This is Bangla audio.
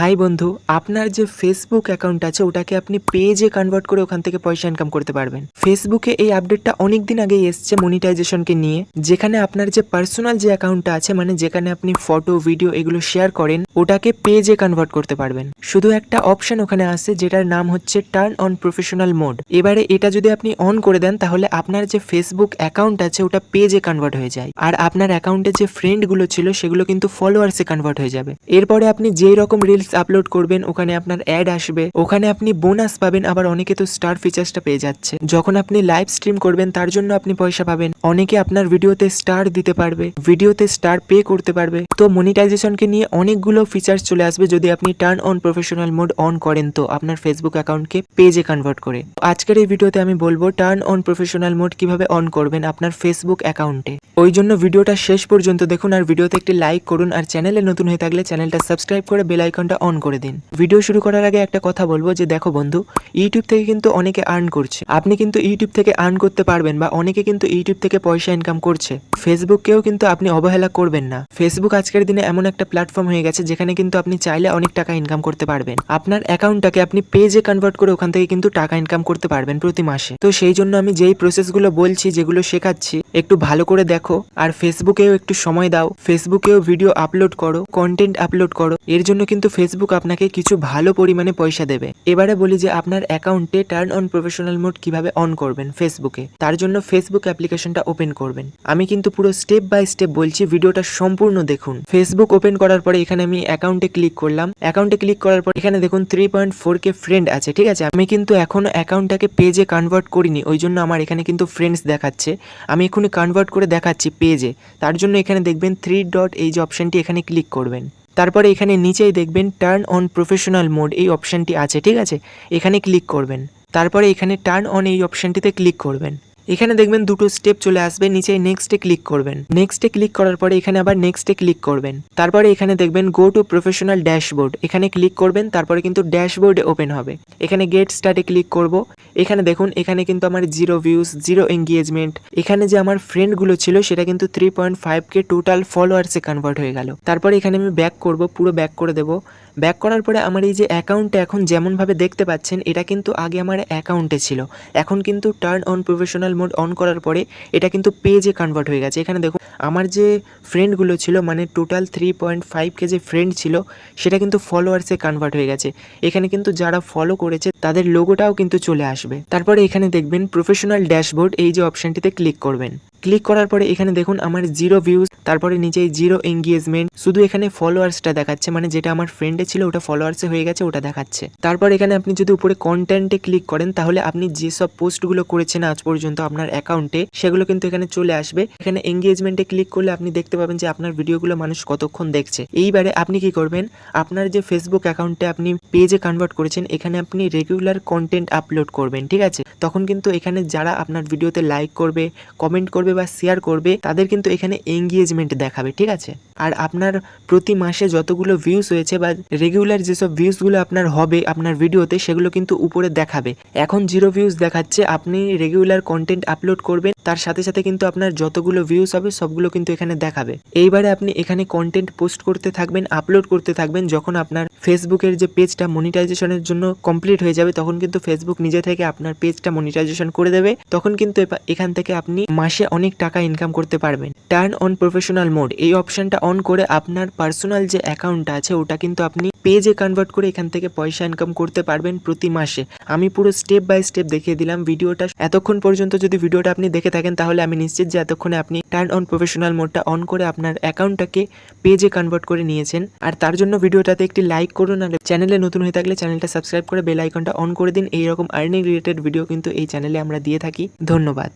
হাই বন্ধু, আপনার যে ফেসবুক অ্যাকাউন্ট আছে, ওটাকে আপনি পেজে কনভার্ট করে ওখান থেকে পয়সা ইনকাম করতে পারবেন। ফেসবুকে এই আপডেটটা অনেক দিন আগেই এসছে মনিটাইজেশনকে নিয়ে। যেখানে আপনার যে পার্সোনাল যে অ্যাকাউন্টটা আছে মানে যেখানে আপনি ফটো ভিডিও এগুলো শেয়ার করেন, ওটাকে পেজে কনভার্ট করতে পারবেন। শুধু একটা অপশন ওখানে আছে, যেটার নাম হচ্ছে টার্ন অন প্রফেশনাল মোড এবারে এটা যদি আপনি অন করে দেন, তাহলে আপনার যে ফেসবুক অ্যাকাউন্ট আছে, ওটা পেজে কনভার্ট হয়ে যায়। আর আপনার অ্যাকাউন্টে যে ফ্রেন্ডগুলো ছিল, সেগুলো কিন্তু ফলোয়ার্সে কনভার্ট হয়ে যাবে। এরপরে আপনি যেই রকম রিলস আপলোড করবেন, ওখানে আপনার অ্যাড আসবে। ওখানে আপনি বোনাস পাবেন, আবার অনেকে তো স্টার ফিচার্সটা পেয়ে যাচ্ছে। যখন আপনি লাইভ স্ট্রিম করবেন, তার জন্য আপনি পয়সা পাবেন। অনেকে আপনার ভিডিওতে স্টার দিতে পারবে ভিডিওতে স্টার পে করতে পারবে। তো মনিটাইজেশনকে নিয়ে অনেকগুলো ফিচার্স চলে আসবে যদি আপনি turn on professional mode on করেন তো আপনার ফেসবুক অ্যাকাউন্টকে পেজে কনভার্ট করে। আজকের এই ভিডিওতে আমি বলব টার্ন অন প্রফেশনাল মোড কীভাবে অন করবেন আপনার ফেসবুক অ্যাকাউন্টে ওই জন্য ভিডিওটা শেষ পর্যন্ত দেখুন, আর ভিডিওতে একটি লাইক করুন, আর চ্যানেলে নতুন হয়ে থাকলে চ্যানেলটা সাবস্ক্রাইব করে বেল আইকনটা অন করে দিন। ভিডিও শুরু করার আগে একটা কথা বলব যে দেখো বন্ধু ইউটিউব থেকে কিন্তু অনেকে আর্ন করছে। আপনি কিন্তু ইউটিউব থেকে আর্ন করতে পারবেন বা অনেকে কিন্তু ইউটিউব থেকে পয়সা ইনকাম করছে। ফেসবুককেও কিন্তু আপনি অবহেলা করবেন না। ফেসবুক আজকের দিনে এমন একটা প্ল্যাটফর্ম হয়ে গেছে যেখানে কিন্তু আপনি চাইলে অনেক টাকা ইনকাম করতে পারবেন। আপনার অ্যাকাউন্টটাকে আপনি পেজে কনভার্ট করে ওখান থেকে কিন্তু টাকা ইনকাম করতে পারবেন প্রতি মাসে। তো সেই জন্য আমি যেই প্রসেসগুলো বলছি, যেগুলো শেখাচ্ছি, একটু ভালো করে দেখো। আর ফেসবুকেও একটু সময় দাও। ফেসবুকেও ভিডিও আপলোড করো কন্টেন্ট আপলোড করো। এর জন্য কিন্তু ফেসবুক আপনাকে কিছু ভালো পরিমাণে পয়সা দেবে। এবারে বলি যে আপনার অ্যাকাউন্টে টার্ন অন প্রফেশনাল মোড কীভাবে অন করবেন ফেসবুকে তার জন্য ফেসবুক অ্যাপ্লিকেশনটা ওপেন করবেন। আমি কিন্তু পুরো স্টেপ বাই স্টেপ বলছি, ভিডিওটা সম্পূর্ণ দেখুন। ফেসবুক ওপেন করার পরে এখানে আমি অ্যাকাউন্টে ক্লিক করলাম। অ্যাকাউন্টে ক্লিক করার পর এখানে দেখুন three point four K friend আছে, ঠিক আছে? আমি কিন্তু এখনও অ্যাকাউন্টটাকে পেজে কনভার্ট করিনি, ওই জন্য আমার এখানে কিন্তু ফ্রেন্ডস দেখাচ্ছে। আমি এখনই কনভার্ট করে দেখাচ্ছি পেজে তার জন্য এখানে দেখবেন থ্রি ডট এই যে অপশনটি এখানে ক্লিক করবেন। তারপরে এখানে নিচেই দেখবেন টার্ন অন প্রফেশনাল মোড এই অপশানটি আছে, ঠিক আছে? এখানে ক্লিক করবেন। তারপরে এখানে টার্ন অন এই অপশানটিতে ক্লিক করবেন। এখানে দেখবেন দুটো স্টেপ চলে আসবে, নিচে নেক্সটে ক্লিক করবেন। নেক্সটে ক্লিক করার পরে এখানে আবার নেক্সটে ক্লিক করবেন। তারপরে এখানে দেখবেন গো টু প্রফেশনাল ড্যাশবোর্ড এখানে ক্লিক করবেন, তারপরে কিন্তু ড্যাশবোর্ডে ওপেন হবে। এখানে গেট স্টার্টে ক্লিক করব। এখানে দেখুন, এখানে কিন্তু আমার জিরো ভিউজ জিরো এঙ্গেজমেন্ট এখানে যে আমার ফ্রেন্ডগুলো ছিল, সেটা কিন্তু three point five K total ফলোয়ার্সে convert হয়ে গেল। তারপরে এখানে আমি ব্যাক করব, পুরো ব্যাক করে দেবো। ব্যাক করার পরে আমার এই যে অ্যাকাউন্টটা এখন যেমনভাবে দেখতে পাচ্ছেন, এটা কিন্তু আগে আমার অ্যাকাউন্টে ছিল। এখন কিন্তু turn on professional mode on করার পরে এটা কিন্তু পেজে কনভার্ট হয়ে গেছে। এখানে দেখুন, আমার যে ফ্রেন্ডগুলো ছিল মানে total three point five K যে ফ্রেন্ড ছিল, সেটা কিন্তু ফলোয়ার্সে কনভার্ট হয়ে গেছে। এখানে কিন্তু যারা ফলো করেছে, তাদের লোগোটাও কিন্তু চলে আসবে। তারপরে এখানে দেখবেন প্রফেশনাল ড্যাশবোর্ড এই যে অপশনটিতে ক্লিক করবেন। ক্লিক করার পরে এখানে দেখুন আমার জিরো ভিউজ তারপরে নিচে জিরো এঙ্গেজমেন্ট শুধু এখানে ফলোয়ার্সটা দেখাচ্ছে মানে যেটা আমার ফ্রেন্ডে ছিল ওটা ফলোয়ার্সে হয়ে গেছে, ওটা দেখাচ্ছে। তারপর এখানে আপনি যদি উপরে কন্টেন্টে ক্লিক করেন, তাহলে আপনি যেসব পোস্টগুলো করেছেন আজ পর্যন্ত আপনার অ্যাকাউন্টে সেগুলো কিন্তু এখানে চলে আসবে। এখানে এঙ্গেজমেন্টে ক্লিক করলে আপনি দেখতে পাবেন যে আপনার ভিডিওগুলো মানুষ কতক্ষণ দেখছে। এইবারে আপনি কি করবেন? আপনার যে ফেসবুক অ্যাকাউন্টে আপনি পেজে কনভার্ট করেছেন, এখানে আপনি রেগুলার কন্টেন্ট আপলোড করবেন, ঠিক আছে? তখন কিন্তু এখানে যারা আপনার ভিডিওতে লাইক করবে কমেন্ট করবে বা শেয়ার করবে, তাদের কিন্তু এখানে এঙ্গেজমেন্ট দেখাবে, ঠিক আছে? আর আপনার প্রতি মাসে যতগুলো ভিউজ হয়েছে বা রেগুলার যেসব ভিউজগুলো আপনার হবে, আপনার ভিডিওতে সেগুলো কিন্তু উপরে দেখাবে। এখন জিরো ভিউজ দেখাচ্ছে, আপনি রেগুলার কন্টেন্ট আপলোড করবেন, তার সাথে সাথে কিন্তু আপনার যতগুলো ভিউজ হবে, সবগুলো কিন্তু এখানে দেখাবে। এইবারে আপনি এখানে কন্টেন্ট পোস্ট করতে থাকবেন আপলোড করতে থাকবেন, যখন আপনার ফেসবুকের যে পেজটা মনিটাইজেশনের জন্য কমপ্লিট হয়ে যাবে, তখন কিন্তু ফেসবুক নিজে থেকে আপনার পেজটা মনিটাইজেশন করে দেবে। তখন কিন্তু এখান থেকে আপনি মাসে অনেক টাকা ইনকাম করতে পারবেন। টার্ন অন প্রফেশনাল মোড এই অপশনটা অন করে আপনার পার্সোনাল যে অ্যাকাউন্ট আছে, ওটা কিন্তু আপনি পেজে কনভার্ট করে এখান থেকে পয়সা ইনকাম করতে পারবেন প্রতি মাসে। আমি পুরো স্টেপ বাই স্টেপ দেখিয়ে দিলাম ভিডিওটা। এতক্ষণ পর্যন্ত যদি ভিডিওটা আপনি দেখে থাকেন, তাহলে আমি নিশ্চিত যে এতক্ষণে আপনি টার্ন অন প্রফেশনাল মোডটা অন করে আপনার অ্যাকাউন্টটাকে পেজে কনভার্ট করে নিয়েছেন। আর তার জন্য ভিডিওটাতে একটি লাইক করুন আর চ্যানেলে নতুন হয়ে থাকলে চ্যানেলটা সাবস্ক্রাইব করে বেল আইকনটা অন করে দিন। এইরকম আর্নিং রিলেটেড ভিডিও কিন্তু এই চ্যানেলে আমরা দিয়ে থাকি। ধন্যবাদ।